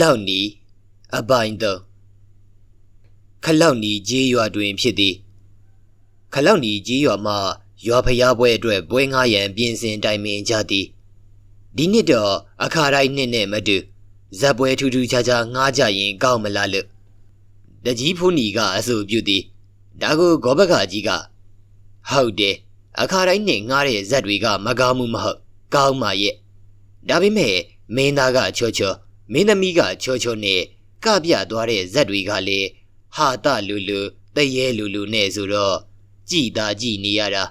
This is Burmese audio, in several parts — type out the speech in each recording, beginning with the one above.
လောက်နီအပိုင်းတော့ခလောက်နီကြေးရွာတွင်ဖြစ်သည်ခလောက်နီကြေးရွာမှာရွာဖျားပွဲအတွက်ပွဲငားရန်ပြင်ဆင်တိုင်ပင်ကြသည်ဒီနှစ်တော့အခါတိုင်းနှစ်နဲ့မတူဇက်ပွဲထူးထူးခြားခြားငားကြရင်ကောင်းမလားလို့တကြီးဖူးနီကအဆိုပြုသည်ဒါကိုဂောဘကကြီးကဟုတ်တယ်အခါတိုင်းနှစ်ငားတဲ့ဇက်တွေကမကောင်းမှုမဟုတ်ကောင်းပါရဲ့ဒါပေမဲ့မင်းသားကချောချော မင်းသမီးကချောချောနဲ့ကပြသွားတဲ့ဇက်တွေကလည်းဟာတလူလူတရဲလူလူနဲ့ဆိုတော့ကြည်သာကြည်နေရတာ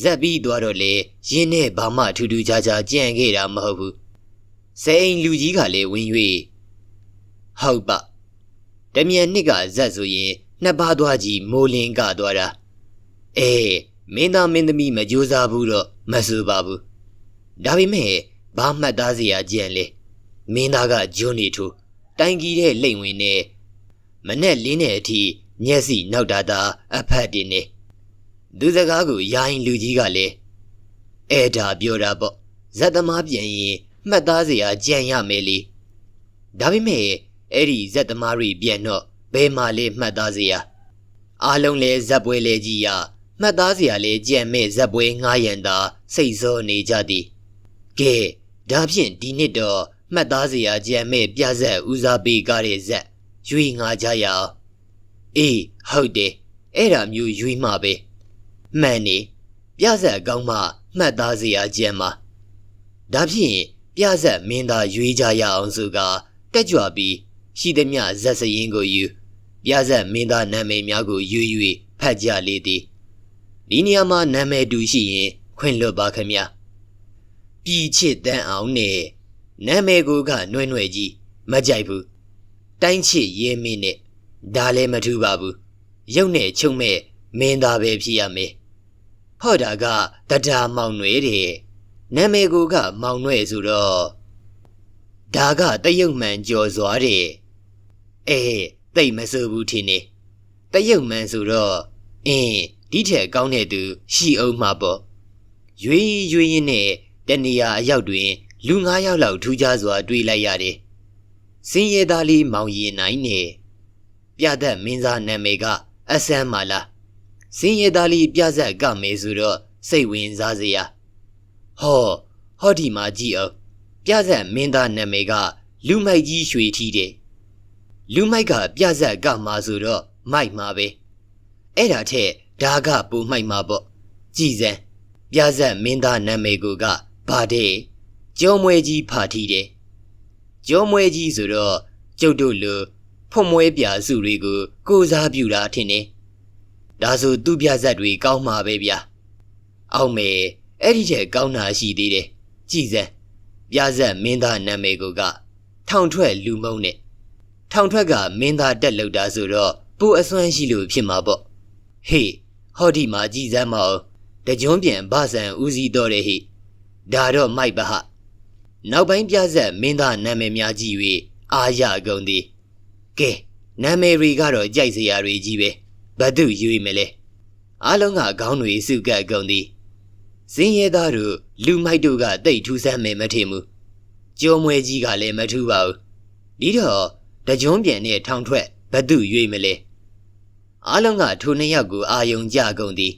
ဇက်ပြီးသွားတော့လေရင်းနဲ့ဘာမှထူးထူးခြားခြားကြံခဲ့တာမဟုတ်ဘူးစိန်လူကြီးကလည်းဝင်၍ဟုတ်ပါတမြန်နှစ်ကဇက်ဆိုရင်နှစ်ပါးသွားကြီးမိုးလင်းကသွားတာအေးမင်းသားမင်းသမီးမကြိုးစားဘူးတော့မဆူပါဘူးဒါပေမဲ့ဘာမှတ်သားစရာကြံလဲ မင်းသားကဂျွန်းနေထူတိုင်ကြီးတဲ့လိမ့်ဝင်နဲ့မနဲ့လင်းတဲ့အထိမျက်စိနောက်တာတာအဖက်တင်နေသူစကားကိုရိုင်းလူကြီးကလည်းအဲ့ဒါပြောတာပေါ့ဇက်သမားပြန်ရင်မှတ်သားစရာကြံရမယ်လေဒါပေမဲ့အဲ့ဒီဇက်သမားတွေပြန်တော့ဘယ်မှလဲမှတ်သားစရာအားလုံးလဲဇက်ပွဲလဲကြီးရမှတ်သားစရာလဲကြံမဲ့ဇက်ပွဲငားရန်သာစိတ်စောနေကြသည်ကဲဒါဖြင့်ဒီနှစ်တော့ မှတ်သားစရာကြံမဲ့ပြဇက်ဦးစားပေးကားတဲ့ဇက်ရွေငါကြရအောင်အေးဟုတ်တယ်အဲ့ဒါမျိုးရွေးမှပဲမှန်နေပြဇက်ကောင်းမှမှတ်သားစရာကြံမှာဒါဖြင့်ပြဇက်မင်းသားရွေးကြရအောင်ဆိုကတက်ကြွပြီးရှိသမျှဇက်စရင်ကိုယူပြဇက်မင်းသားနာမည်များကိုယူ၍ဖတ်ကြလေသည်ဒီနေရာမှာနာမည်တူရှိရင်ခွင့်လွတ်ပါခင်ဗျာပြည်ချစ်တန်းအောင်နဲ့ နာမည်ကိုကနှွဲ့နှွဲ့ကြီးမကြိုက်ဘူးတိုင်းချစ်ရဲမင်းနဲ့ဒါလည်းမထူပါဘူးရုပ်နဲ့ချုံမဲ့မင်းသားပဲဖြစ်ရမယ်ဟော့တာကတဒါမောင်နွယ်တဲ့နာမည်ကိုကမောင်နွယ်ဆိုတော့ဒါကတရုတ်မှန်ကြော်စွာတဲ့အေးတိတ်မဆိုးဘူးထင်နေတရုတ်မှန်ဆိုတော့အင်းဒီထက်ကောင်းတဲ့သူ ရှိအောင်မှာပေါ့ရွေးရွေးရင်းနဲ့တနေရာအရောက်တွင် လူ၅ယောက်လောက်ထူးခြားစွာတွေ့လိုက်ရတယ်စင်းရဲသားလေးမောင်ရင်နိုင်နဲ့ပြတ်သက်မင်းသားနာမည်ကအဆန်းမာလာစင်းရဲသားလေးပြဇက်ကမယ်ဆိုတော့စိတ်ဝင်စားစရာဟောဟောဒီမှာကြည့်အောင်ပြဇက်မင်းသားနာမည်ကလူမိုက်ကြီးရွှေထီးတယ်လူမိုက်ကပြဇက်ကမှာဆိုတော့မိုက်မှာပဲအဲ့ဒါထက်ဒါကပူမိုက်မှာပေါ့ကြည်စမ်းပြဇက်မင်းသားနာမည်ကိုကဘာတဲ့ ကျော်မွဲကြီးဖာထီးတယ်ကျော်မွဲကြီးဆိုတော့ကျုပ်တို့လူဖွံ့မွဲပြစုတွေကိုကိုစားပြူတာထင်တယ်ဒါဆိုသူ့ပြဇက်တွေကောင်းမှာပဲဗျာအောင်မယ်အဲ့ဒီချက်ကောင်းတာရှိသေးတယ်ကြည်စမ်းပြဇက်မင်းသားနာမည်ကိုကထောင်ထွက်လူမုံနဲ့ထောင်ထွက်ကမင်းသားတက်လောက်တာဆိုတော့ပူအစွမ်းရှိလို့ဖြစ်မှာပေါ့ဟေးဟောဒီမှာကြည်စမ်းမအောင်တကြွန်းပြန်ဗဆန်ဦးစီးတော်တယ်ဟိဒါတော့မိုက်ပါဟ နောက်ပိုင်းပြဇက်မင်းသားနာမည်များကြည့်၍အာရကုန်သည်ကဲနာမည်တွေကတော့ကြိုက်စရာတွေကြီးပဲဘသူရွေးမလဲအားလုံးကခေါင်းတွေစုကပ်ကုန်သည်စင်းရဲသားတို့လူမိုက်တို့ကတိတ်ထူးဆန်းမယ်မထင်ဘူးကျုံမွဲကြီးကလည်းမထူးပါဘူးဒီတော့တကြွန်းပြန်နဲ့ထောင်ထွက်ဘသူရွေးမလဲအားလုံးကထိုနှစ်ယောက်ကိုအာယုံကြကုန်သည်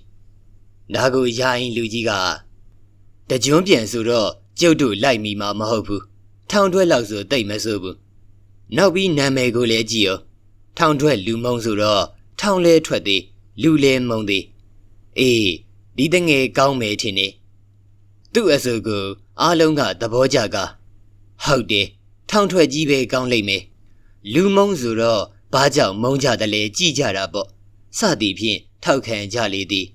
ဒါကိုယာယင်လူကြီးကတကြွန်းပြန်ဆိုတော့ ကျုပ်တို့လိုက်မိမှာမဟုတ်ဘူးထောင်ထွက်လောက်ဆိုတိတ်မဆိုးဘူးနောက်ပြီးနာမည်ကိုလည်းကြည့်အောင်ထောင်ထွက်လူမုံဆိုတော့ထောင်လဲထွက်သေးလူလဲမုံသေးအေးဒီတငယ်ကောင်းမယ်ထင်နေသူ့အဆိုကိုအားလုံးကသဘောကျကဟုတ်တယ်ထောင်ထွက်ကြီးပဲကောင်းလိမ့်မယ်လူမုံဆိုတော့ဘာကြောင့်မုံကြတယ်လဲကြည်ကြတာပေါ့စသည်ဖြင့်ထောက်ခံကြလေသည်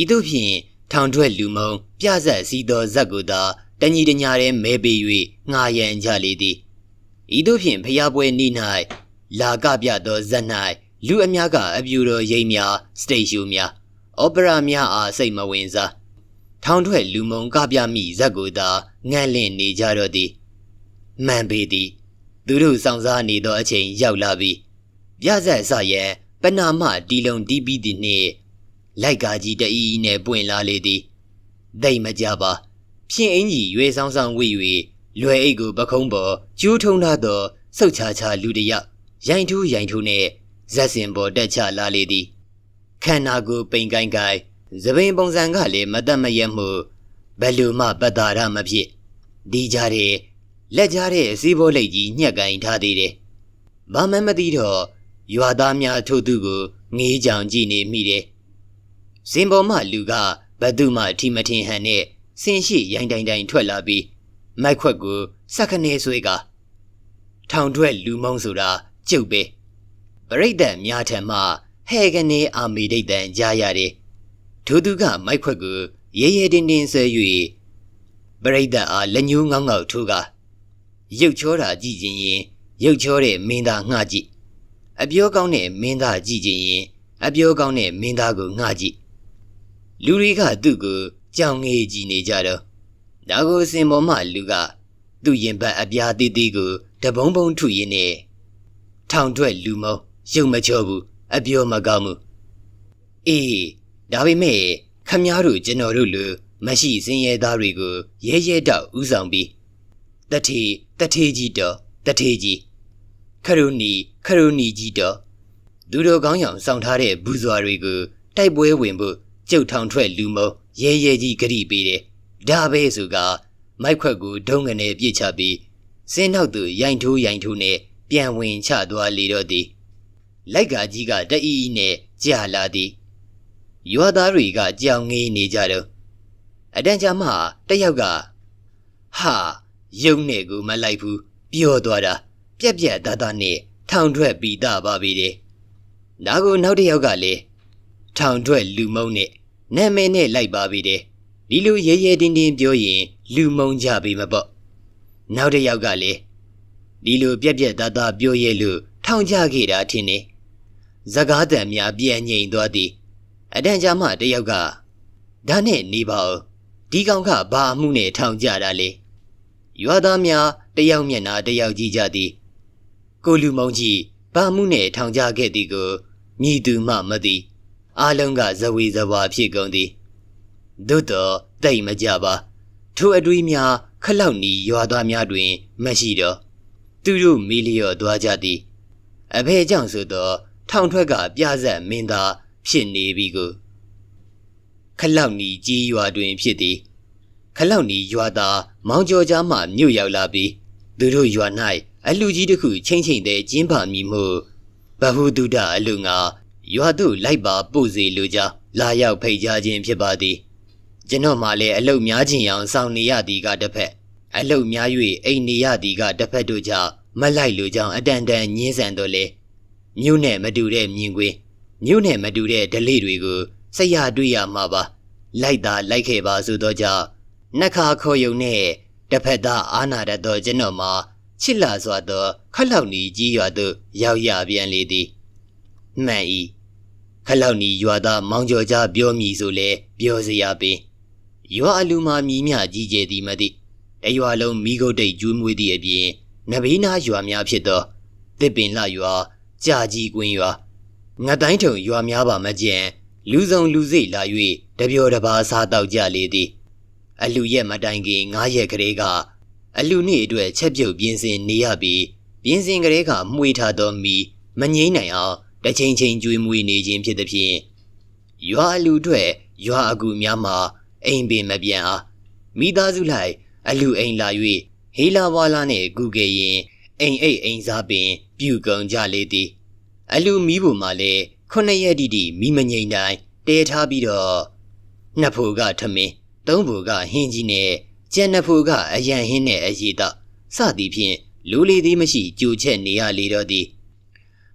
ဤသို့ဖြင့်ထောင်ထွက်လူမုံပြဆက်စီတော်ဇက်ကိုသာ တညီတညာရဲမဲပေ၍ငှာရန်ကြလေသည်ဤသို့ဖြင့်ဖျားပွဲနေ၌လာကပြသောဇက်၌လူအများကအပြူတော်ရိပ်များစတိတ်ရှူများအော်ပရာများအားစိတ်မဝင်စားထောင်ထွက်လူမုံကပြမိဇက်ကိုသာငန့်လင့်နေကြတော့သည်မှန်ပေသည် သူတို့စောင့်စားနေသောအချိန်ရောက်လာပြီပြဇက်ဆရန်ပနာမတီလုံတီးပြီးသည်နှင့်လိုက်ကာကြီးတအီးနဲ့ပွင့်လာလေသည်ဒိတ်မကြပါ ဖြင့်အင်ကြီးရွေဆောင်ဆောင်ဝေ၍လွယ်အိတ်ကိုပခုံးပေါ်ကျူးထုံထားသောစုတ်ချာချာလူတစ်ယောက်ရိုင်ထူးရိုင်ထူးနဲ့ဇက်စင်ပေါ်တက်ချလာလေသည်ခန္ဓာကိုယ်ပိန်ကိုင်းကိုင်းသပင်ပုံစံကလည်းမတတ်မရက်မှုဘယ်လိုမှပတ္တာရမဖြစ်ဒီကြတဲ့လက်ကြားတဲ့အစည်းဘောလိတ်ကြီးညှက်ကင်ထားသေးတယ်ဘာမှမသိတော့ရွာသားများထို့သူကိုငေးကြောင်ကြည့်နေမိတယ်စင်ပေါ်မှလူကဘသူမှအထီမထင်ဟန်နဲ့ ဆင်းရှိရိုင်းတိုင်တိုင်ထွက်လာပြီးမိုက်ခွက်ကိုစက္ကနေဆွေးကထောင်ထွက်လူမုံဆိုတာကျုပ်ပဲပရိသတ်များထံမှဟဲကနေအာမီဒိတ်တန်ကြားရတယ်ထိုသူကမိုက်ခွက်ကိုရဲရဲတင်းတင်းဆွဲ၍ပရိသတ်အားလက်ညှိုးငေါငေါထိုးကရုပ်ချောတာကြည့်ခြင်းရင်ရုပ်ချောတဲ့မင်းသားငှကြည့်အပြောကောင်းတဲ့မင်းသားကြည့်ခြင်းရင်အပြောကောင်းတဲ့မင်းသားကိုငှကြည့်လူတွေကသူ့ကို ကြောင်ငေးကြည့်နေကြတော့ဒါကိုစင်ပေါ်မှလူကသူ့ရင်ဘတ်အပြားသေးသေးကိုတပုံးပုံးထုရင်းနဲ့ထောင်ထွက်လူမုံရုပ်မချောဘူးအပြောမကောင်းဘူးအေးဒါပေမဲ့ခမည်းတော်ကျွန်တော်တို့လူမရှိစင်ရဲသားတွေကိုရဲရဲတောက်ဥဆောင်ပြီးတထေတထေကြီးတော်တထေကြီးခရုဏီခရုဏီကြီးတော်သူတို့ကောင်းရောင်စောင့်ထားတဲ့ဘူးစွာတွေကိုတိုက်ပွဲဝင်ဖို့ကျုပ်ထောင်ထွက်လူမုံ ရဲရဲကြီးဂရိပေးတယ်ဒါပဲဆိုကမိုက်ခွက်ကိုဒုံငနဲ့ပြစ်ချပြီးစင်းနောက်သူရိုင်ထိုးရိုင်ထိုးနဲ့ပြန်ဝင်ချသွားလေတော့သည်လိုက်ကာကြီးကတအီးနဲ့ကြာလာသည်ရွာသားတွေကကြောင်ငေးနေကြတော့အတန်းကြမှာတယောက်ကဟာယုံနဲ့ကိုမလိုက်ဘူးပြောသွားတာပြက်ပြက်သားသားနဲ့ထောင်ထွက်ပြီးသားပါပြီတဲ့ဒါကိုနောက်တစ်ယောက်ကလည်းထောင်ထွက်လူမုံနဲ့ နာမည်နဲ့လိုက်ပါပြီတဲ့ဒီလိုရဲရဲတင်းတင်းပြောရင် လူမုံကြပြီမပေါ့နောက်တစ်ယောက်ကလည်းဒီလိုပြက်ပြက်သားသားပြောရဲလို့ထောင်ချခဲ့တာထင်နေဇကားတံများပြန်ငိန်သွားသည်အတန်ကြာမှတယောက်ကဒါနဲ့နေပါဦးဒီကောင်ကဘာအမှုနဲ့ထောင်ကြတာလဲရွာသားများတယောက်မျက်နှာတယောက်ကြည့်ကြသည်ကိုလူမုံကြီးဘာမှုနဲ့ထောင်ကြခဲ့သည်ကိုမြည်သူမှမသိ အားလုံးကဇဝေဇဝါဖြစ်ကုန်သည်သို့တော့တိတ်မကြပါထိုအတွေးများခလောက်နီရွာသားများတွင် မရှိတော့သူတို့မီလျော့သွားကြသည်အဖေကြောင့်ဆိုတော့ထောင်ထွက်ကပြဆက်မင်းသားဖြစ်နေပြီကိုခလောက်နီကြီးရွာတွင်ဖြစ်သည်ခလောက်နီရွာသားမောင်ကျော်ကြားမှမြို့ရောက်လာပြီးသူတို့ရွာ၌အလူကြီးတစ်ခုချင်းချင်းတဲ့ကျင်းပါမိမှုဘဟုတုဒအလူငါ ရွာသို့လိုက်ပါပို့စေလိုကြောင်းလာရောက်ဖိတ်ကြားခြင်းဖြစ်ပါသည်ကျွန်တော်မှလည်းအလုတ်များခြင်းအောင်စောင့်နေရသည်ကတစ်ဖက်အလုတ်များ၍အိမ်နေရသည်ကတစ်ဖက်တို့ကြောင့်မလိုက်လိုကြောင်းအတန်တန်ညင်းဆန်တော့လေမြို့နဲ့မတူတဲ့မြင်ကွင်းမြို့နဲ့မတူတဲ့ဒလိတွေကိုစိတ်ရတွေ့ရမှာပါလိုက်တာလိုက်ခဲ့ပါဆိုတော့ကြောင့်နှခါခေါ်ယုံနဲ့တစ်ဖက်သားအာနာရတော့ကျွန်တော်မှာချစ်လာစွာသောခလောက်နီကြီးရွာသို့ရောက်ရပြန်လေသည်မှန် ဤခလောက်နီရွာသားမောင်ကျော်ကြားပြောမိဆိုလဲပြောစရာပင်ရွာအလူမာမြည်မြကြီးကျယ်သည်မသိတရွာလုံးမိဂုတ်တိတ်ကျွေးမွေးသည့်အပြင်နဘေးနာရွာများဖြစ်သောတစ်ပင်လှရွာကြာကြီးကွင်းရွာငတိုင်းထုံရွာများပါမကျန်လူစုံလူစိတ်လာ၍တပြောတပါစားတောက်ကြလေသည်အလူရက်မတိုင်ခင်9ရက်ကလေးကအလူနေ့အတွက်ချက်ပြုတ်ပြင်းစင်နေရပြီးပြင်းစင်ကလေးကမှွေထားသောမီမငိမ့်နိုင်အောင် တချိန်ချိန်ကျွေးမွေးနေခြင်းဖြစ်သည်ဖြင့်ရွာအလူအတွက်ရွာအကူများမှာအိမ်ပင်မပြန်အားမိသားစုလိုက်အလူအိမ်လာ၍ဟေးလာဝါလာနှင့်ကူကယ်ရင်အိမ်အိတ်အိမ်စားပင် ပြုကုန်ကြလေသည်အလူမီးပေါ်မှာလည်းခုနှစ်ရက်တိတိမိမငိမ့်တိုင်းတဲထားပြီးတော့နှစ်ဖို့ကထမင်းသုံးဖို့ကဟင်းကြီးနဲ့ကျန်နှစ်ဖို့ကအရန်ဟင်းနဲ့အရီတော့စသည်ဖြင့်လူလီသည်မရှိကြိုချက်နေရလေတော့သည်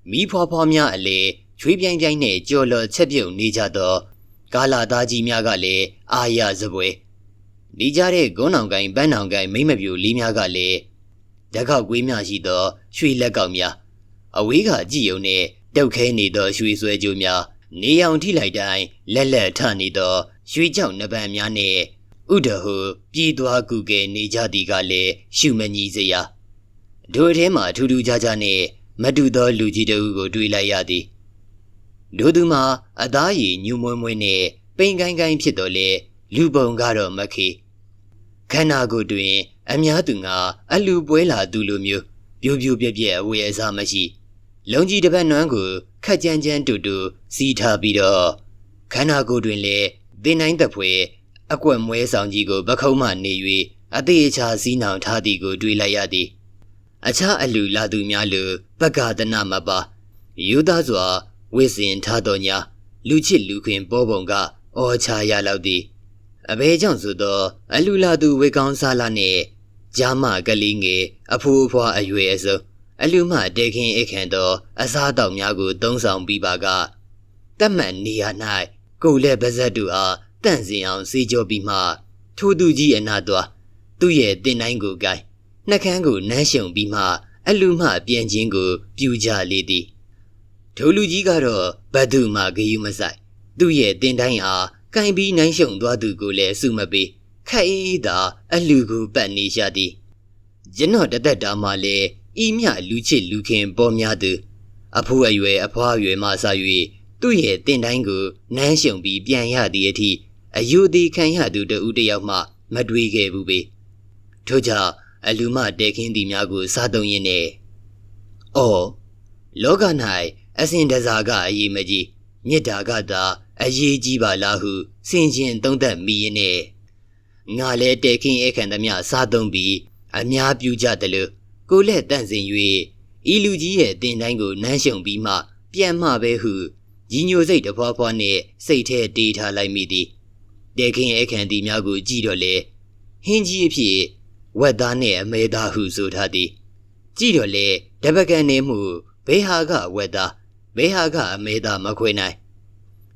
မိဖွားဖွားများအလေချွေးပြိုင်ပြိုင်နဲ့ကြော်လော်ချက်ပြုတ်နေကြတော့ကာလာသားကြီးများကလည်းအာရစပွဲဒီကြတဲ့ဂုံးနောင်ကိုင်ပန်းနောင်ကိုင်မိမပြူလေးများကလည်းတကောက်ကွေးများရှိသောရွှေလက်ကောက်များအဝေးကကြည့်ုံနဲ့တုတ်ခဲနေသောရွှေဆွဲကြိုးများနေအောင်ထိလိုက်တိုင်းလက်လက်ထနေသောရွှေကြောက်နှပန်းများနဲ့ဥဒဟုပြည်သွားကူကဲနေကြသည်ကလည်းရှုမညီစရာတို့ထဲမှာထူးထူးခြားခြားနဲ့ မတူသောလူကြီးတဦးကိုတွေ့လိုက်ရသည်တို့သူမှာအသားရည်ညူမွဲမွဲနဲ့ပိန်ကိုင်းကိုင်းဖြစ်တော်လေလူပုံကတော့မခေခန္ဓာကိုယ်တွင် အများသူငါအလူပွဲလာသူလိုမျိုးပြိုပြိုပြက်ပြက်အဝေအစားမရှိလုံကြီးတစ်ပတ်နွမ်းကိုခက်ကြမ်းကြမ်းတူတူစီးထားပြီးတော့ခန္ဓာကိုယ်တွင်လည်းသင်တိုင်းသက်ဖွယ်အကွက်မွဲဆောင်ကြီးကိုပခုံးမှနေ၍အသေးအချာစီးနှောင်ထားသည်ကိုတွေ့လိုက်ရသည် အခြားအလူလာသူများလိုပက္ကဒနာမပါယူသားစွာဝိစင်ထားတော်ညာလူချစ်လူခင်ပေါ်ပုံကအော်ချရလောက်သည်အဘဲကြောင့်ဆိုသောအလူလာသူဝေကောင်းစားလာနှင့်ဂျာမကလေးငယ်အဖိုးအဖွားအရွယ်အစုံအလူမတေခင်အခန့်သောအစားတောက်များကိုသုံးဆောင်ပြီးပါကတတ်မှတ်နေရ၌ကိုယ်လက်ပါဇက်တူအားတန့်စင်အောင်စေကြောပြီးမှထိုသူကြီးအနာသွားသူ့ရဲ့တင်တိုင်းကိုကိုင် နှကန်းကိုနမ်းရှုံပြီးမှအလူမပြန်ခြင်းကို ပြူကြလေသည်ထိုလူကြီးကတော့ဘတ်သူမှဂယုမဆိုင်သူ့ရဲ့တင်တိုင်းအားကင်ပြီးနိုင်ရှုံသွားသူကိုလည်းစုမပေးခိုက်သာအလူကိုပတ်နေရသည်ကျွန်တော်တသက်တာမှလည်းဤမြလူချစ်လူခင်ပေါ်များသူအဖိုးအရွယ်အဖွားအရွယ်မှစ၍သူ့ရဲ့တင်တိုင်းကိုနမ်းရှုံပြီးပြန်ရသည့်အထိအယူသည်ခံရသူတဦးတစ်ယောက်မှ မတွေးခဲ့ဘူးပေထို့ကြောင့် အလူမတဲခင်းသည်များကိုစားသုံးရင်းနဲ့အော်လောက၌အစဉ်တစားကအရေးမကြီးမေတ္တာကသာအရေးကြီးပါလားဟုစင်ကျင်သုံးသပ်မိရင်းနဲ့ငါလည်းတဲခင်းအခန့်သမျှစားသုံးပြီးအများပြူကြတယ်လို့ကိုလက်တန့်စင်၍ဤလူကြီးရဲ့တင်တိုင်းကိုနမ်းရှုံပြီးမှပြန်မှပဲဟုကြီးညိုစိတ်တဖွာဖွာနဲ့စိတ်ထဲတေးထားလိုက်မိသည်တဲခင်းအခန့်သည်များကိုကြည့်တော့လေဟင်းကြီးအဖြစ် ဝက်သားနဲ့အမဲသားဟုဆိုထားသည် ကြည့်တော့လေတပကန်နေမှုဘေဟာကဝက်သားဘေဟာကအမဲသားမခွေနိုင်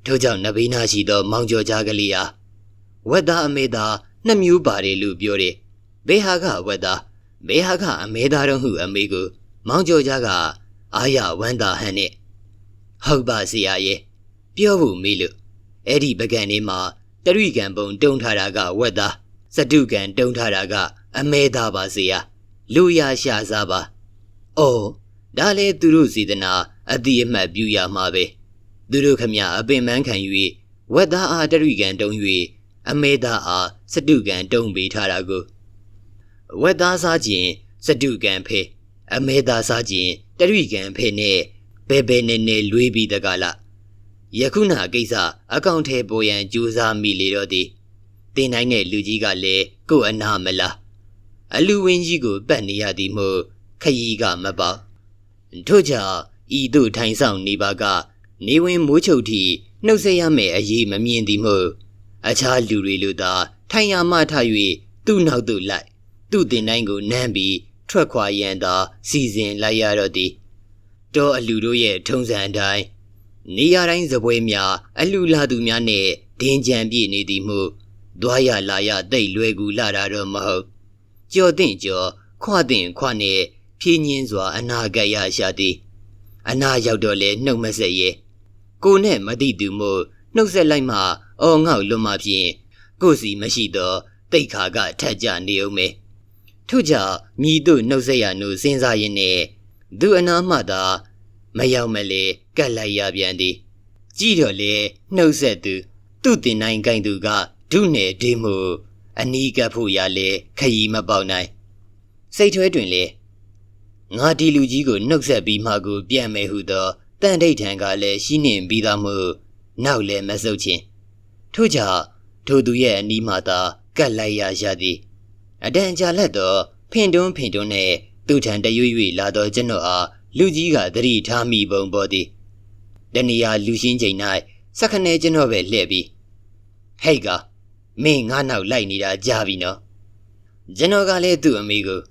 ထို့ကြောင့်နဗီနာရှိသော မောင်ကျော်ကြားကလေးဟာဝက်သားအမဲသားနှစ်မျိုးပါတယ်လို့ပြောတယ်ဘေဟာကဝက်သားဘေဟာကအမဲသားတော့ဟုအမေကို မောင်ကျော်ကြားကအာရဝမ်းသာဟန်နဲ့ဟုတ်ပါစီရရဲ့ပြောဖို့မေးလို့အဲ့ဒီပကံလေးမှာတရိကံပုံတုံထားတာကဝက်သား စတုကံတုံထားတာက အမဲသားပါစေရလူရရှာစားပါ။အော်ဒါလေသူတို့စေတနာအတိအမှတ်ပြုရမှာပဲ။သူတို့ခမအပင်ပန်းခံ၍ဝက်သားအားတရိကံတုံ၍အမဲသားအားစတုကံတုံပေးထားတာကိုဝက်သားစားခြင်းစတုကံဖေအမဲသားစားခြင်းတရိကံဖေနဲ့ဘဲဘဲနဲ့နဲ့လွေးပြီးတကလားယခုနကိစ္စအကောင့်ထဲပေါ်ရန်ကြိုးစားမိလေတော့သည် တင်နိုင်တဲ့လူကြီးကလည်းကို့အနာမလားအလူဝင်းကြီးကိုပတ်နေရသည်မို့ခရီးကမပေါ့ထို့ကြောင့်ဤသို့ထိုင်ဆောင်နေပါကနေဝင်မိုးချုပ်သည့်နှုတ်ဆက်ရမယ်အရေးမမြင်သည်မို့အခြားလူတွေလိုသာထိုင်ရမှထ၍သူ့နောက်သို့လိုက် သူ့တင်တိုင်းကိုနမ်းပြီးထွက်ခွာရန်သာစီစဉ်လိုက်ရတော့သည်တောအလူတို့ရဲ့ထုံးစံအတိုင်းနေရာတိုင်းစပွဲများအလူလာသူများနဲ့ဒင်းကြံပြည့်နေသည်မို့ သွားရလာရတိတ်လွယ်ကူလာတာတော့မဟုတ်ကြော်တဲ့ကြော်ခွတဲ့ခွနဲ့ဖြင်းညင်းစွာ အနာဂတ်ရရှာသည်အနာရောက်တော့လေနှုတ်မဆက်ရဲ့ကိုနဲ့မတိသူမို့နှုတ်ဆက်လိုက်မှအော်ငေါ့လွန်မှဖြင့်ကိုစီမရှိတော့တိတ်ခါကထက်ကြနေအောင်မယ်ထို့ကြောင့်မြည်တို့နှုတ်ဆက်ရနုစဉ်းစားရင်းနဲ့သူအနာမှသာမရောက်မလဲကတ်လိုက်ရပြန်သည်ကြည့်တော့လေနှုတ်ဆက်သူသူ့တင်နိုင်ကိုင်သူက ဒုနယ်ဒေးမှုအနီးကပ်ဖို့ရလေခရီးမပေါက်နိုင်စိတ်ထွဲတွင်လေငါဒီလူကြီးကိုနှုတ်ဆက်ပြီးမှကိုပြန်မယ်ဟုသောတန်ထိတ်ထံကလည်းရှိနှင်ပြီးသားမှုနောက်လည်းမဆုပ်ချင်းထို့ကြောင့်ထိုသူရဲ့အနီးမှသာကတ်လိုက်ရရသည်အတန်ကြာလက်တော့ဖင်တွန်းဖင်တွန်းနဲ့သူ့ထံတရွေ့ရွေ့လာတော့ကျွန်တော်အားလူကြီးကသတိထားမိပုံပေါ်သည်တဏီယာလူရှင်းချိန်၌စက္ကနဲကျွန်တော်ပဲလှည့်ပြီးဟဲ့က မင်းငါနောက်လိုက်နေတာကြားပြီနော်ကျွန်တော်ကလည်းသူ့အမေကို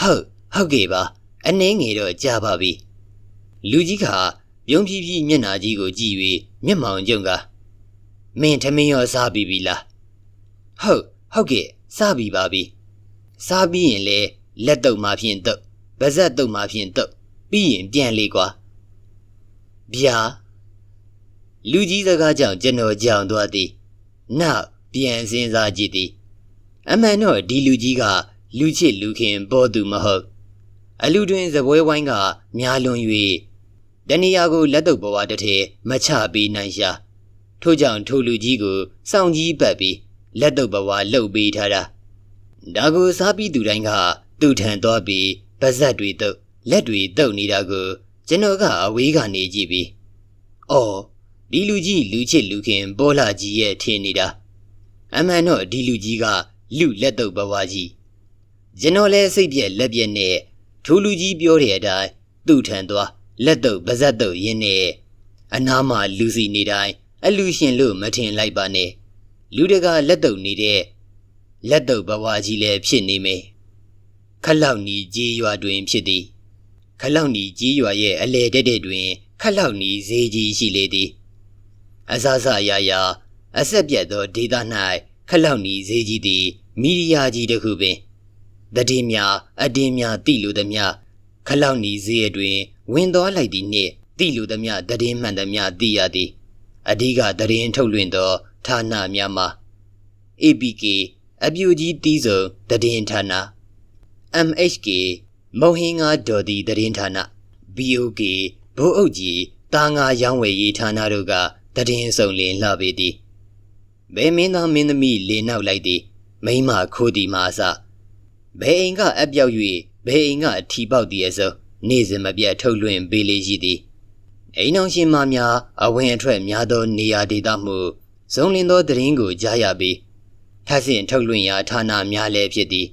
ဟုတ်ဟုတ်ကဲ့ပါအနှင်းငယ်တော့ကြားပါပြီလူကြီးကပြုံးဖြည်းဖြည်းမျက်နာကြီးကိုကြည့်၍မျက်မှောင်ကျုံကမင်းထမင်းရောစားပြီးပြီလားဟုတ်ဟုတ်ကဲ့စားပြီးပါပြီစားပြီးရင်လေလက်တုပ်မှဖြင့်တုပ်ဗဇက်တုပ်မှဖြင့်တုပ်ပြီးရင်ပြန်လေကွာဗျာလူကြီးစကားကြောင့်ကျွန်တော်ကြောင်သွားသည်နောက် ပြန်စင်းစားကြည့်သည်အမှန်တော့ဒီလူကြီးကလူချစ်လူခင်ပေါ်သူမဟုတ်အလူတွင်ဇပွဲဝိုင်းကများလွန်၍တဏီယာကိုလက်တုပ်ပေါ်ဝတစ်ထဲမချပေးနိုင်ရှာထို့ကြောင့်ထိုလူကြီးကိုစောင့်ကြီးပတ်ပြီးလက်တုပ်ဘဝလှုပ်ပေးထားတာဒါကိုစားပြီးသူတိုင်းကသူ့ထံသွားပြီးဗပါဇက်တွေတုပ်လက်တွေတုပ်နေတာကိုကျွန်တော်ကအဝေးကနေကြည့်ပြီးအော်ဒီလူကြီးလူချစ်လူခင်ပေါ်လာကြီးရဲ့ထင်နေတာ အမှန်တော့ဒီလူကြီးကလူလက်တုပ်ဘဝကြီးကျွန်တော်လည်းစိတ်ပြက်လက်ပြက်နဲ့ထိုလူကြီးပြောတဲ့အတိုင်းသူ့ထံသွားလက်တုပ်ပါဇက်တုပ်ရင်းနဲ့အနားမှာလူစီနေတိုင်းအလူရှင်လို့မထင်လိုက်ပါနဲ့လူတကာလက်တုပ်နေတဲ့လက်တုပ်ဘဝကြီးလည်းဖြစ်နေမယ်ခလောက်နီကြီးရွာတွင်ဖြစ်သည်ခလောက်နီကြီးရွာရဲ့အလေတက်တဲ့တွင်ခလောက်နီဈေးကြီးရှိလေသည်အစစအရာရာ အဆက်ပြတ်သောဒေသ၌ခလောက်နီဈေးကြီးသည်မီဒီယာကြီးတစ်ခုပင်တတိများအတင်းများတိလူသည်များခလောက်နီဈေးအတွင် ဝင်သွားလိုက်သည်နှင့်တိလူသည်များတည်င်းမှန်သည်များသိရသည်အဓိကတည်င်းထုတ်လွှင့်သောဌာနများမှာ APK အပြူကြီးတီးစုံတည်င်းဌာန MHK မုံဟင်းငါဒေါ်ဒီတည်င်းဌာန BOK ဘိုးအုပ်ကြီးတာငါရောင်းဝယ်ရေးဌာနတို့ကတည်င်းစုံလင်လှပေသည် ဘယ်မင်းသားမင်းသမီးလေနောက်လိုက်သည်မိမခိုးသည်မှာအစဘယ်အိမ်ကအပြောက်၍ဘယ်အိမ်ကအထီပေါက်သည်အစုံနေ့စဉ်မပြတ်ထုတ်လွှင့်ပေးလေရှိသည်အိမ်အောင်ရှင်မများအဝင်အထွက်များသောနေရာဒေသမှုဇုံလင်သောတရင်ကိုကြားရပြီးထဆင့်ထုတ်လွှင့်ရာဌာနများလည်းဖြစ်သည်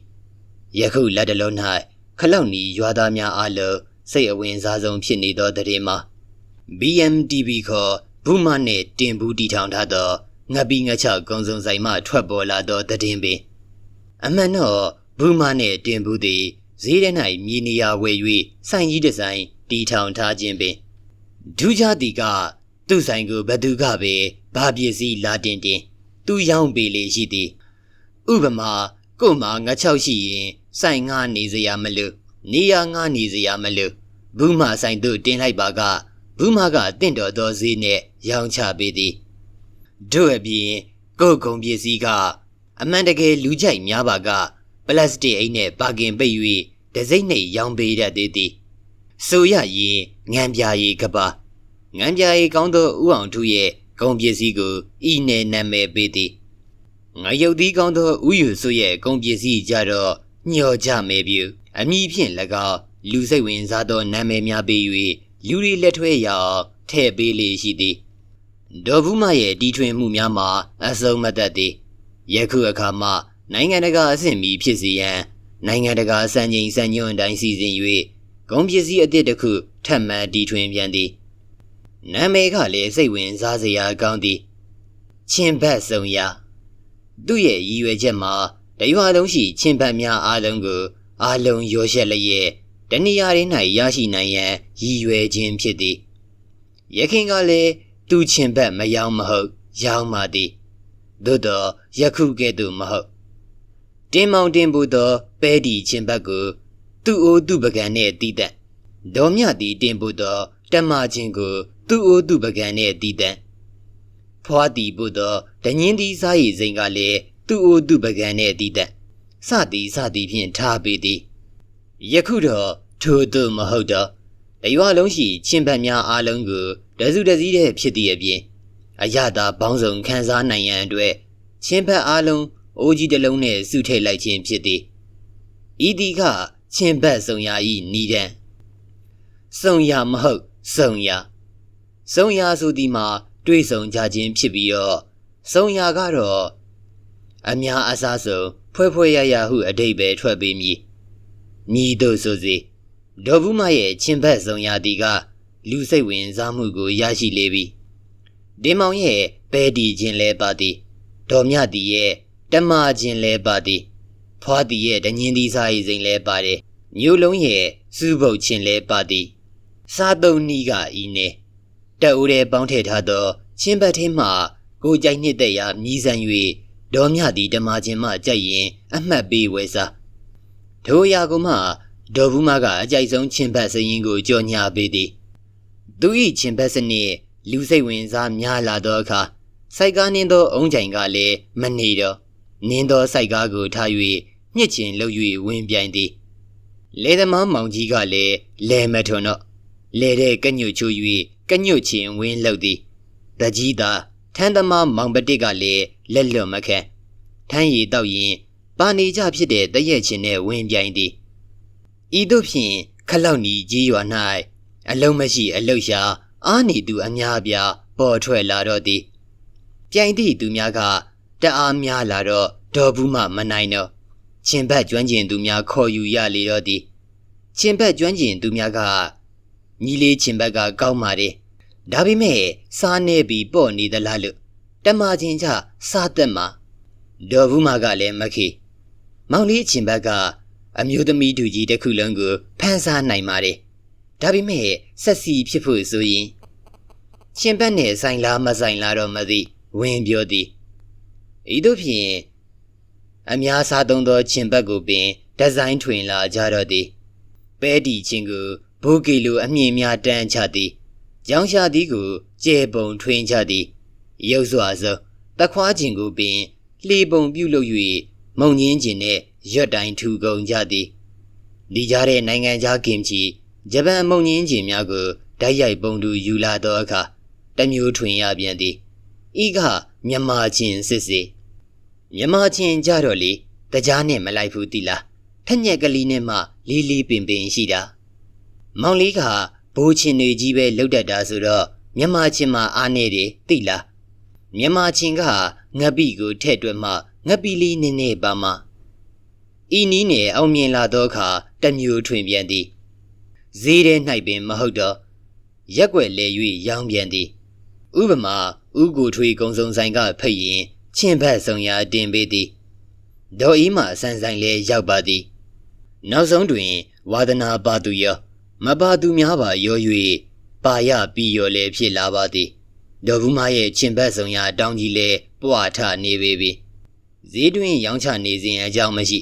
ယခုလက်တလုံး၌ခလောက်နီရွာသားများအားလုံးစိတ်အဝင်စားဆုံးဖြစ်နေသောတရင်မှာ BMTV ခေါ်ဘူမနှင့်တင်ဘူးတီထောင်ထားသော ငပီငချကုံစုံဆိုင်မှထွက်ပေါ်လာသောတည်င်းပင်အမှန်တော့ဘူမနှင့်တင်ဘူးသည်ဈေးထဲ၌မြေနေရာဝယ်၍ဆိုင်ကြီးတစ်ဆိုင်တီထောင်ထားခြင်းပင်ဒူးကြသည်ကသူ့ဆိုင်ကိုဘသူကပဲဘာပစ္စည်းလာတင်တင်သူရောင်းပေးလေရှိသည်ဥပမာကို့မှာငါချောက်ရှိရင်ဆိုင်ငါနေစရာမလိုနေရငါနေစရာမလိုဘူးမဆိုင်တို့တင်လိုက်ပါကဘူးမကတင့်တော်သောဈေးနဲ့ရောင်းချပေးသည် တို့အပြင်ကို့ကုံပစ္စည်းကအမှန်တကယ်လူကြိုက်များပါကပလတ်စတစ်အိတ်နဲ့ပါကင်ပိတ်၍ဒစိမ့်နဲ့ရောင်းပေးတတ်သေးသည်ဆိုရရင်ငံပြာရီကပါငံပြာရီကောင်းသောဥအောင်ထုရဲ့ဂုံပစ္စည်းကိုဤနယ်နာမည်ပေးသည်ငါရုပ်သီးကောင်းသောဥယူဆိုရဲ့ဂုံပစ္စည်းကြတော့ညော်ကြမယ်ပြူအမိဖြင့်၎င်းလူစိတ်ဝင်စားသောနာမည်များပေး၍လူတွေလက်ထွဲရအောင်ထည့်ပေးလေရှိသည် ဒေါ်ဘူးမရဲ့တီထွင်မှုများမှာအစုံမသက်သည်ယခုအခါမှနိုင်ငံတကာအဆင့်မီဖြစ်စေရန်နိုင်ငံတကာစံချိန်စံညွှန်းတိုင်းစီစဉ်၍ဂုံပစ္စည်းအသစ်တစ်ခုထပ်မံတီထွင်ပြန်သည်နာမည်ကလည်းစိတ်ဝင်စားစရာကောင်းသည်ချင်းဘတ်စုံရသူ့ရဲ့ရည်ရွယ်ချက်မှာတရွာလုံးရှိချင်းဘတ်များအားလုံးကိုအားလုံးရောရှက်လျက်တဏှာရင်း၌ရရှိနိုင်ရန်ရည်ရွယ်ခြင်းဖြစ်သည်ရခင်ကလည်း သူချင်းဘတ်မယောင်းမဟုတ်ရောင်းပါသည်သို့တော့ယခုကဲ့သို့မဟုတ်တင်းမောင်တင်ပူသောပဲဒီချင်းဘတ်ကိုသူ့အိုးသူ့ပကံနှင့်တီးတတ်ဒေါ်မြသည်တင်ပူသောတမချင်းကို သူ့အိုးသူ့ပကံနှင့်တီးတတ်ဖွားတီပူသောဒညင်းသည်စားရည်စိန်ကလည်းသူ့အိုးသူ့ပကံနှင့်တီးတတ်စသည်စသည်ဖြင့်ထားပေသည်ယခုတော့ထို့သို့မဟုတ်တော့တရွာလုံးရှိချင်းဘတ်များအားလုံးကို တစုတစည်းတည်းဖြစ်သည့်အပြင်အရသာဘောင်းဆောင်ခန်းစားနိုင်ရန်အတွက်ချင်းဘတ်အားလုံးအိုးကြီးတစ်လုံးနဲ့စုထည့်လိုက်ခြင်းဖြစ်သည်ဤဒီကချင်းဘတ်စုံရာဤနီဒံစုံရာမဟုတ်စုံရာစုံရာဆိုဒီမှာတွေးဆုံကြခြင်းဖြစ်ပြီးတော့စုံရာကတော့အများအစားဆုံးဖွဲဖွဲရရဟုအတိတ်ပဲထွက်ပေးမည်မြည်တို့ဆိုစီဒေါ်ဘူးမရဲ့ချင်းဘတ်စုံရာတီက လူစိတ်ဝင်စားမှုကိုရရှိလေပြီတင်မောင်ရဲ့ပဲဒီခြင်းလဲပါသည်ဒေါ်မြတီရဲ့တမခြင်းလဲပါသည်ဖွားတီရဲ့တညင်းသီးစားရည်စိန်လဲပါတယ်မျိုးလုံးရဲ့စူးပုတ်ခြင်းလဲပါသည်စားသုံးနီးကဤနေတအူးတဲ့ပေါင်းထည့်ထားသောချင်းဘတ်ထင်းမှကိုကြိုက်နှစ်သက်ရာမြည်ဆန်၍ဒေါ်မြသည်တမခြင်းမှကြိုက်ရင် အမှတ်ပေးဝဲစားထိုရာကမှဒေါ်ဘူးမကအကြိုက်ဆုံးချင်းဘတ်စရင်ကိုကြော်ညာပေးသည် သူ၏ချင်းဘတ်စနစ်လူစိတ်ဝင်စားများလာသောအခါစိုက်ကားနင်းသောအုံးကြိုင်ကလည်းမနေတော့နင်းသောစိုက်ကားကိုထား၍ညှစ်ချင်လှုပ်၍ဝင်ပြိုင်သည်လေသမားမောင်ကြီးကလည်းလဲမထွန်းတော့လဲတဲ့ကညွတ်ချိုး၍ကညွတ်ချင်းဝင်းလှုပ်သည်တကြီးသာထန်းသမားမောင်ပတစ်ကလည်းလက်လွတ်မခံထန်းရည်တောက်ရင်ပါနေကြဖြစ်တဲ့တရက်ချင်းနဲ့ဝင်ပြိုင်သည်ဤသို့ဖြင့်ခလောက်နီကြီးရွာ၌ အလုံးမရှိအလုရှာအားနေသူအများအပြားပေါ်ထွက်လာတော့သည်ပြိုင်သည့်သူများကတအားများလာတော့ဒေါ်ဘူးမှမနိုင်တော့ချင်းဘက်ကျွမ်းကျင်သူများခေါ်ယူရလေတော့သည်ချင်းဘက်ကျွမ်းကျင်သူများကညီလေးချင်းဘက်ကကောင်းပါတယ်ဒါပေမဲ့စားနေပြီးပေါ့နေသလားလို့တမချင်းချစားသက်မှာဒေါ်ဘူးမကလည်းမခေမောင်လေးချင်းဘက်ကအမျိုးသမီးတူကြီးတစ်ခုလုံးကိုဖန်ဆားနိုင်ပါတယ် ဒါပေမဲ့ဆက်စီဖြစ်ဖို့ဆိုရင်ချင်းဘက်နဲ့ဆိုင်လားမဆိုင်လားတော့မသိဝင်ပြောသည်ဤသို့ဖြင့်အများစားသုံးသောချင်းဘက်ကိုပင်ဒီဇိုင်းထွင်လာကြတော့သည်ပဲတီချင်းကိုဘိုးကီလိုအမြင့်များတန်းချသည်ကြောင်ရှာသည်ကိုကျဲပုံထွင်ချသည်ရုပ်စွာသောတခွားချင်းကိုပင်လှေပုံပြုတ်လုပ်၍မုံငင်းချင်းနဲ့ရွတ်တိုင်းထူကုန်ကြသည်ဒီကြားတဲ့နိုင်ငံခြားကင်ချီ ဂျပန်မုံငင်းချင်းများကိုဓာတ်ရိုက်ပုံတူယူလာသောအခါတမျိုးထွင်ရပြန်သည်ဤကမြန်မာချင်းစစ်စေမြန်မာချင်းကြတော့လေတကြားနဲ့မလိုက်ဘူးတိလားထက်ညက်ကလေးနဲ့မှလီလီပင်ပင်ရှိတာမောင်လေးကဘိုးချင်းတွေကြီးပဲလှုပ်တတ်တာဆိုတော့မြန်မာချင်းမှာအားနေတယ်တိလားမြန်မာချင်းကငပိကိုထဲ့တွက်မှငပိလေးနည်းနည်းပါမှဤနီးနဲ့အောင်မြင်လာသောအခါတမျိုးထွင်ပြန်သည် ဈေးထဲ၌ပင်မဟုတ်တော့ရက်ွက်လဲ၍ရောင်းပြန်သည်ဥပမာဥကိုထွေကုံစုံဆိုင်ကဖိတ်ရင်ချင်းဘက်ဆောင်ရာတင်ပေးသည်ဒေါ်အီးမှဆန်းဆိုင်လဲရောက်ပါသည် နောက်ဆုံးတွင် ဝါဒနာပါသူရောမပါသူများပါရော၍ပါရပြီးရောလဲဖြစ်လာပါသည်ဒေါ်ဘူးမရဲ့ချင်းဘက်ဆောင်ရာတောင်းကြီးလဲပွားထနေပေပြီဈေးတွင်ရောင်းချနေစဉ်အကြောင်းမရှိ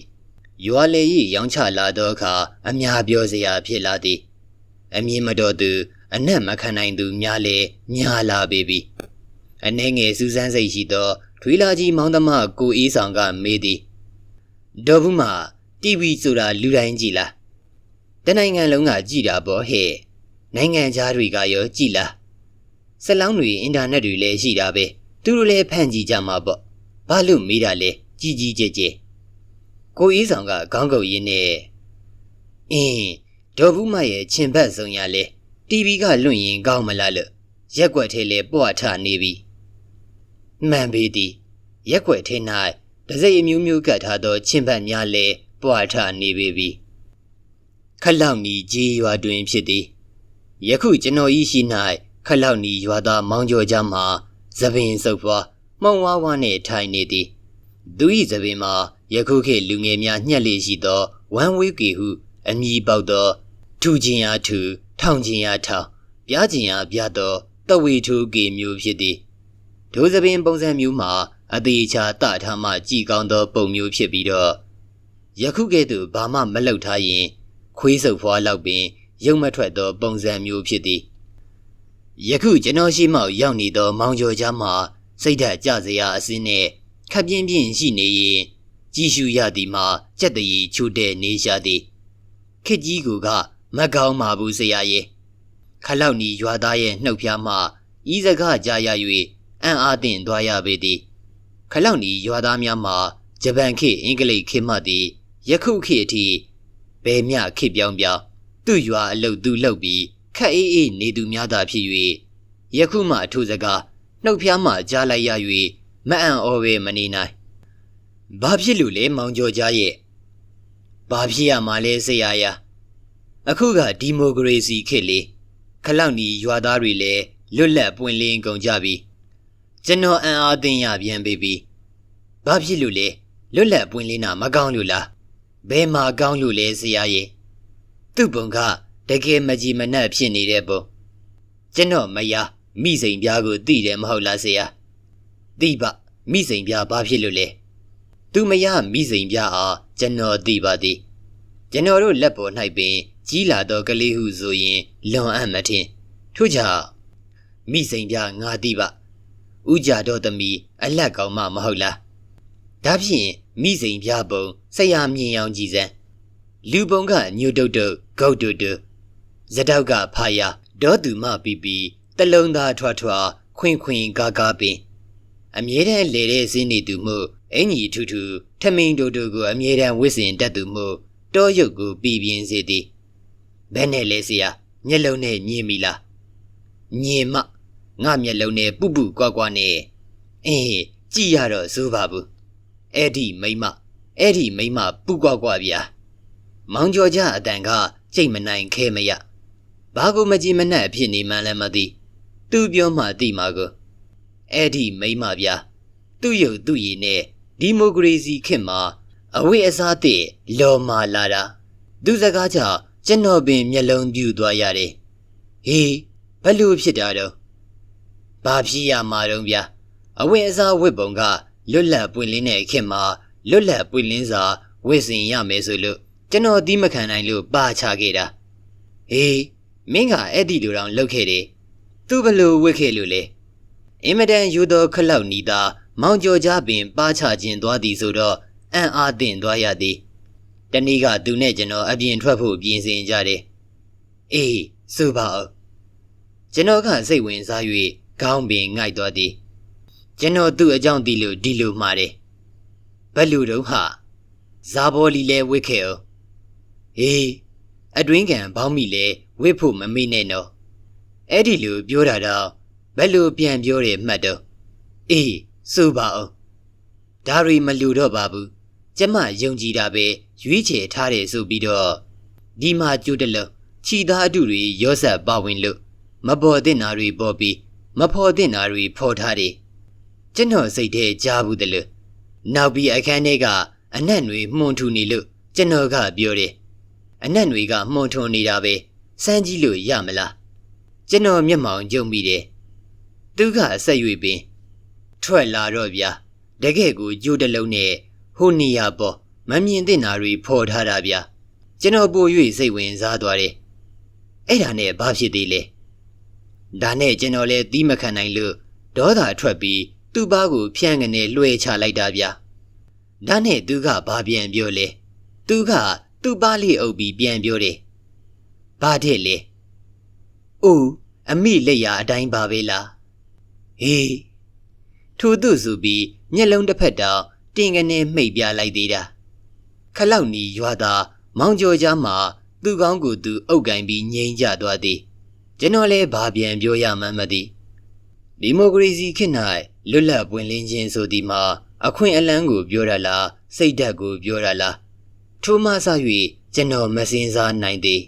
ရွာလေ၏ရောင်းချလာသောအခါအများပြောစရာဖြစ်လာသည်အမြင်မတော်သူအနက်မခံနိုင်သူများလဲများလာပေပြီအနှဲငယ်စူးစမ်းစိတ်ရှိသောထွေးလာကြီးမောင်သမားကိုအေးဆောင်ကမေးသည်ဒေါ်ဘူးမ TV ဆိုတာလူတိုင်းကြည်လားတနိုင်ငံလုံးကကြည်တာပေါ့ဟဲ့နိုင်ငံသားတွေကရောကြည်လားစလောင်းတွေအင်တာနက်တွေလည်းရှိတာပဲသူတို့လည်းဖန်ကြည့်ကြမှာပေါ့ဘာလို့မေးတာလဲကြီးကြီးကျယ်ကျယ် ကိုအေးဆောင်ကခေါင်းကုပ်ရင်းနဲ့အင်းဒေါ်ဘူးမရဲ့ချင်းဘက်ဆုံးရလဲ TV ကလွင့်ရင်ကောင်းမလားလို့ရက်ွက်ထဲလဲပွားထနေပြီမှန်ပေသည်ရက်ွက်ထဲ၌ဒစိအမျိုးမျိုးကတ်ထားသောချင်းဘက်များလဲပွားထနေပေပြီခလောက်နီကြီးရွာတွင်ဖြစ်သည်ယခုကျွန်တော်ဤရှိ၌ခလောက်နီရွာသားမောင်ကျော်ကြမှာသပင်စုပ်ပွားမှုံဝါးဝါနှင့်ထိုင်နေသည်သူ၏သပင်မှာ ယခုခေတ်လူငယ်များညှက်လေရှိသောဝမ်ဝေးကီဟုအမည်ပေါက်သောထူချင်းအားထူထောင်ချင်းအားထောင်ပြားချင်းအားပြသောတဝေထူကေမျိုးဖြစ်သည်ဒိုးသပင်ပုံစံမျိုးမှာအသေးချာတထားမှကြည်ကောင်းသောပုံမျိုးဖြစ်ပြီးတော့ယခုကဲ့သို့ဘာမှမလုပ်ထားရင် ခွေးစုပ်ဖွားလောက်ပင်ရုပ်မထွက်သောပုံစံမျိုးဖြစ်သည်ယခုကျွန်တော်ရှိမှရောက်နေသော မောင်ကျော်ကြားမှာစိတ်ဓာတ်ကြစရာအစင်းနဲ့ခပ်ပြင်းပြင်းရှိနေရင် ကြည်ရှုရသည်မှာကြက်တရီချိုတဲ့နေရှာသည်ခစ်ကြီးကူကမကောင်းပါဘူးဆရာရဲ့ခလောက်နီရွာသားရဲ့နှုတ်ဖျားမှဤစကားကြားရ၍အံ့အားသင့်သွားရပေသည်ခလောက်နီရွာသားများမှာဂျပန်ခေတ်အင်္ဂလိပ်ခေတ်မှသည်ယခုခေတ်အထိဘယ်မျှခေတ်ပြောင်းပြောင်းသူ့ရွာအလုတ်သူလှုပ်ပြီးခက်အေးအေးနေသူများသာဖြစ်၍ယခုမှထိုစကားနှုတ်ဖျားမှကြားလိုက်ရ၍မအံ့ဩပဲမနေနိုင် ဘာဖြစ်လို့လဲမောင်ကျော်ကြားရဲ့ဘာဖြစ်ရမှာလဲဆရာရအခုကဒီမိုကရေစီခေတ်လေခလောက်နီရွာသားတွေလည်းလွတ်လပ်ပွင့်လင်းကုန်ကြပြီကျွန်တော်အံ့အားသင့်ရပြန်ပြီပြီဘာဖြစ်လို့လဲလွတ်လပ်ပွင့်လင်းတာမကောင်းလို့လားဘယ်မှာကောင်းလို့လဲဆရာရဲ့သူ့ပုံကတကယ်မကြည်မနှက်ဖြစ်နေတဲ့ပုံကျွန်တော်မယားမိစိန်ပြားကိုသိတယ်မဟုတ်လားဆရာသိပါမိစိန်ပြားဘာဖြစ်လို့လဲ သူမယားမိစိန်ပြားအားကျွန်တော်သိပါသည်ကျွန်တော်တို့လက်ပေါ်၌ပင် ကြီးလာသောကလေးဟုဆိုရင်လွန်အံ့မထင်ထို့ကြောင့်မိစိန်ပြားငါသိပါဥကြတော်သမီးအလက်ကောင်မမဟုတ်လားဒါဖြင့်မိစိန်ပြားပုံဆရာမြင်အောင်ကြည်စမ်းလူပုံကညိုတုတ်တုတ်ဂုတ်တုတ်တုတ်ဇတောက်ကဖာယာဒေါ်သူမပီပီတလုံးသားထွားထွားခွင်ခွင်ကားကားပင် အမြဲတမ်းလေတဲ့စင်းနေသူမှု အင်ကြီးထူထူထမင်းတို့တို့ကိုအမြဲတမ်းဝစ်စင်တတ်သူမှုတောရုပ်ကိုပြည်ပြင်းစေသည်ဘယ်နဲ့လဲဆရာမျက်လုံးနဲ့ညင်ပြီလားညင်မငါမျက်လုံးနဲ့ပုပုကွာကွာနဲ့အင်းကြည့်ရတော့စိုးပါဘူးအဲ့ဒီမိမအဲ့ဒီမိမပုကွာကွာဗျာမောင်ကျော်ကြအတန်ကကြိတ်မနိုင်ခဲမရဘာကိုမကြည်မနှက်အဖြစ်နေမှန်းလည်းမသိသူပြောမှသိမှာကိုအဲ့ဒီမိမဗျာသူ့ရုပ်သူ့ရည်နဲ့ ဒီမိုကရေစီခေတ်မှာအဝိအစားတဲ့လော်မာလာတာသူစကားကြောင့်ကျွန်တော်ပင်မျက်လုံးပြူသွားရတယ်ဟေးဘလို့ဖြစ်တာတော့ဘာဖြစ်ရမှာတော့ဗျာအဝိအစားဝစ်ပုံကလွတ်လပ်ပွင့်လင်းတဲ့ခေတ်မှာလွတ်လပ်ပွင့်လင်းစွာဝစ်စင်ရမယ်ဆိုလို့ကျွန်တော်ဒီမခံနိုင်လို့ပါချခဲ့တာဟေးမင်းကအဲ့ဒီလိုတောင်လုပ်ခဲ့တယ်သူဘလို့ဝစ်ခဲ့လို့လဲအင်မတန်ယူသောခလောက်နီသာ မောင်ကျော်ကြပင်ပါချခြင်းသွားသည်ဆိုတော့အံ့အားသင့်သွားရသည်တနည်းကသူနဲ့ကျွန်တော်အပြင်ထွက်ဖို့ပြင်ဆင်ကြတယ်အေးဆိုပါဦးကျွန်တော်ကစိတ်ဝင်စား၍ခေါင်းပင်ငိုက်သွားသည်ကျွန်တော်သူ့အကြောင်းသိလို့ဒီလိုမှားတယ်ဘယ်လူတော့ဟာဇာဘောလီလဲဝစ်ခဲ့အောင်ဟေးအတွင်းကန်ဘောင်းမိလဲဝစ်ဖို့မမေ့နဲ့နော်အဲ့ဒီလိုပြောတာတော့ဘယ်လိုပြန်ပြောတယ်မှတ်တော့အေး ဆိုပါအောင်ဒါရီမလူတော့ပါဘူးကျမယုံကြည်တာပဲရွေးချယ်ထားတယ်ဆိုပြီးတော့ဒီမှာကျိုးတလုံးခြိသားအတုတွေရောဆက်ပါဝင်လို့မပေါ်တဲ့နာတွေပေါ်ပြီးမဖော်တဲ့နာတွေဖော်ထားတယ်ကျွန်တော်စိတ်ထဲကြားဘူးတယ်လို့နောက်ပြီးအခန်းထဲကအနက်တွေမှုန်ထူနေလို့ကျွန်တော်ကပြောတယ်အနက်တွေကမှုန်ထွန်နေတာပဲစမ်းကြည့်လို့ရမလားကျွန်တော်မျက်မှောင်ကြုံမိတယ်သူကအဆက်၍ပင် ထွက်လာတော့ဗျာတကယ့်ကိုကြိုးတလုံးနဲ့ဟိုနီယာပေါ်မမြင်တဲ့နာတွေဖော်ထားတာဗျာကျွန်တော်ပို့၍စိတ်ဝင်စားသွားတယ်အဲ့ဒါနဲ့ဘာဖြစ်သေးလဲဒါနဲ့ကျွန်တော်လည်းသီးမခံနိုင်လို့ဒေါသထွက်ပြီးသူ့ဘားကိုဖြန့်ကနေလွှဲချလိုက်တာဗျာဒါနဲ့သူကဘာပြန်ပြောလဲသူကသူ့ဘားလေးအုပ်ပြီးပြန်ပြောတယ်ဘာတဲ့လဲအိုးအမိလက်ရအတိုင်းပါပဲလားဟေး ထို့သူဆိုပြီးမျက်လုံးတစ်ဖက်တောင်တင်ကနေမှိတ်ပြလိုက်သေးတာခလောက်နီရွာသားမောင်ကျော်ကြားမှာသူ့ကောင်းကိုသူအုပ်ကင်ပြီးငိမ့်ကြသွားသည်ကျွန်တော်လည်းဘာပြန်ပြောရမှန်းမသိဒီမိုကရေစီခေတ်၌လွတ်လပ်ပွင့်လင်းခြင်းဆိုသည်မှာအခွင့်အလန်းကိုပြောရလားစိတ်ဓာတ်ကိုပြောရလားထိုမှဆ၍ကျွန်တော်မစင်စားနိုင်သည်